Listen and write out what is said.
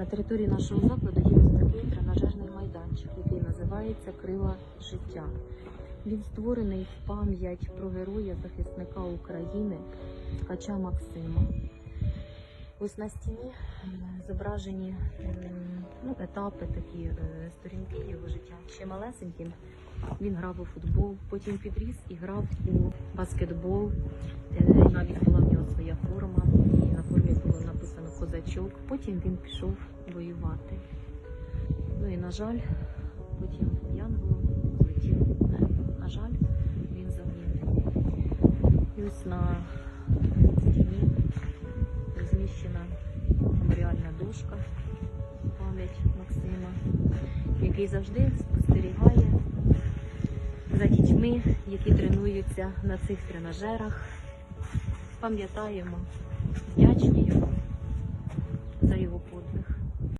На території нашого закладу є ось такий тренажерний майданчик, який називається Крила життя. Він створений в пам'ять про героя захисника України Ткача Максима. Ось на стіні зображені ну, етапи, такі е, сторінки його життя. Ще малесеньким він грав у футбол, потім підріс і грав у баскетбол. Е, Навіть була в нього своя козачок. Потім він пішов воювати. Ну і на жаль, потім Янголом небо. На жаль, він загинув. І ось на стіні розміщена меморіальна дошка пам'ять Максима, який завжди спостерігає за дітьми, які тренуються на цих тренажерах. Пам'ятаємо, вдячні йому за его подвиг.